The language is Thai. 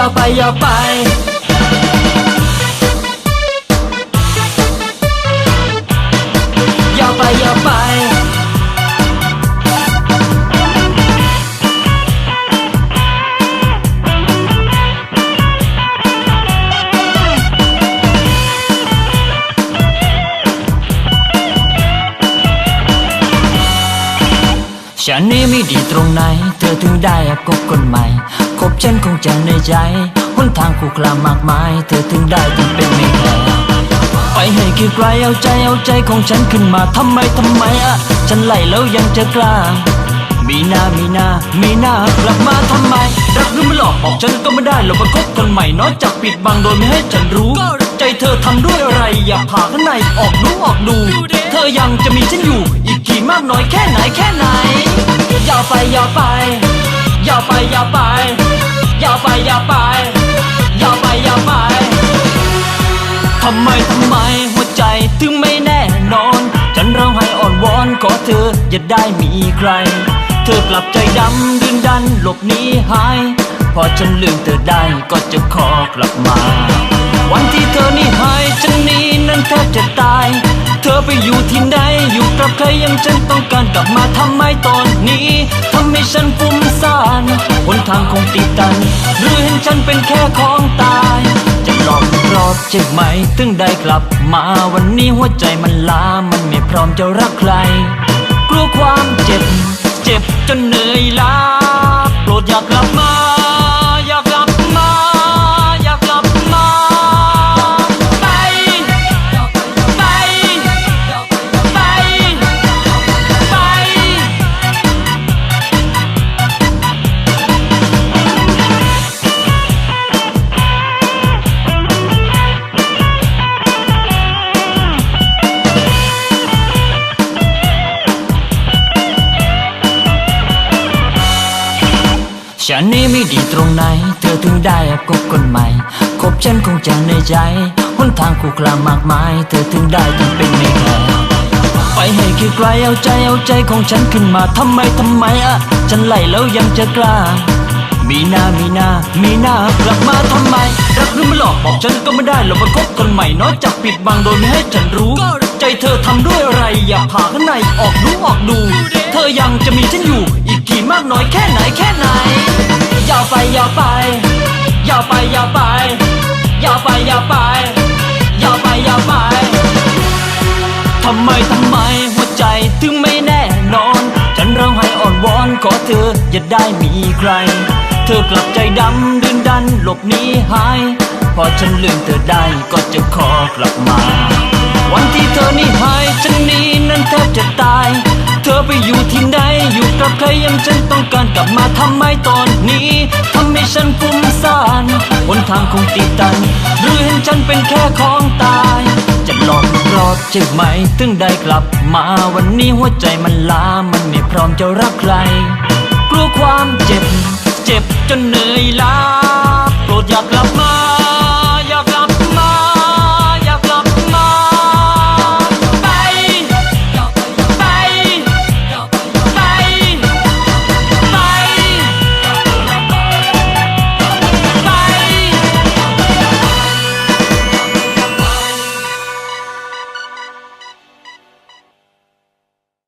อย่าไปอย่าไป ฉันนี้ไม่ดีตรงไหน เธอถึงได้คบคนใหม่คบฉันคงจะในใจหนทางคู่คลามากมาย เธอถึงได้ต้องเป็นไม่แคร์ไปให้คือไกลเอาใจเอาใจของฉันขึ้นมาทำไมทำไมอะฉันไล่แล้วยังจะกล้า มีหน้ามีหน้ามีหน้ากลับมาทำไม รักหรือไม่หลอกบอกฉันก็ไม่ได้หรอกมาคบคนใหม่น้อยจากปิดบังโดยไม่ให้ฉันรู้ ใจเธอทำด้วยอะไร อย่าผ่าข้างในออกดูออกดู เธอยังจะมีฉันอยู่ อีกกี่มากน้อยแค่ไหนแค่ไหนำไมทำไมหัวใจถึงไม่แน่นอน ฉันร้องไห้อ่อนวอนขอเธออย่าได้มีใคร เธอกลับใจดำดึงดันหลบหนีหาย พอฉันลืมเธอได้ก็จะขอกลับมา วันที่เธอนี่หายฉันนี้นั้นแทบจะตาย เธอไปอยู่ที่ไหนอยู่กับใครยังฉันต้องการกลับมาทำไมตอนนี้ทำให้ฉันฟุ้งซ่านหนทางคงติดตัน หรือเห็นฉันเป็นแค่ของตายจะหลอก อบใช่ไหม ถึงได้กลับมาวันนี้หัวใจมันล้ามันไม่พร้อมจะรักใคร กลัวความเจ็บ เจ็บจนเหนื่อยล้าโปรดอย่ากลับมา ฉันนี้ไม่ดีตรงไหน เธอถึงได้คบคนใหม่คบฉันคงจะในใจหนทางคู่คลามากมาย เธอถึงได้ต้องเป็นไม่แคร์ไปให้คือไกลเอาใจเอาใจของฉันขึ้นมาทำไมทำไมอะฉันไล่แล้วยังจะกล้า มีหน้ามีหน้ามีหน้ากลับมาทำไมรักหรือไม่หลอกบอกฉันก็ไม่ได้หรอกมาคบคนใหม่น้อยจากปิดบังโดยไม่ให้ฉันรู้ใจเธอทำด้วยอะไรอย่าผ่าข้างในออกดูออกดู เธอยังจะมีฉันอยู่ อีกกี่มากน้อยแค่ไหนแค่ไหน ไปอย่าไปอย่าไปอย่าไปอย่าไปอย่าไปอย่าไปอย่าไปทำไมทำไมหัวใจถึงไม่แน่นอน ฉันร้องไห้อ่อนวอนขอเธออย่าได้มีใคร เธอกลับใจดำดืนดันหลบหนีหาย พอฉันลืมเธอได้ก็จะขอกลับมา วันที่เธอนี่หายฉันนี้นั้นแทบจะตาย เธอไปอยู่ที่ไหนอยู่กับใครยังฉันต้องการกลับมาทำไมตอนนี้ทำให้ฉันฟุ้งซ่านหนทางคงติดตัน หรือเห็นฉันเป็นแค่ของตาย จะหลอกรอดใช่ไหมถึงได้กลับมาวันนี้หัวใจมันล้ามันไม่พร้อมจะรักใคร กลัวความเจ็บ เจ็บจนเหนื่อยล้าโปรดอย่ากลับมา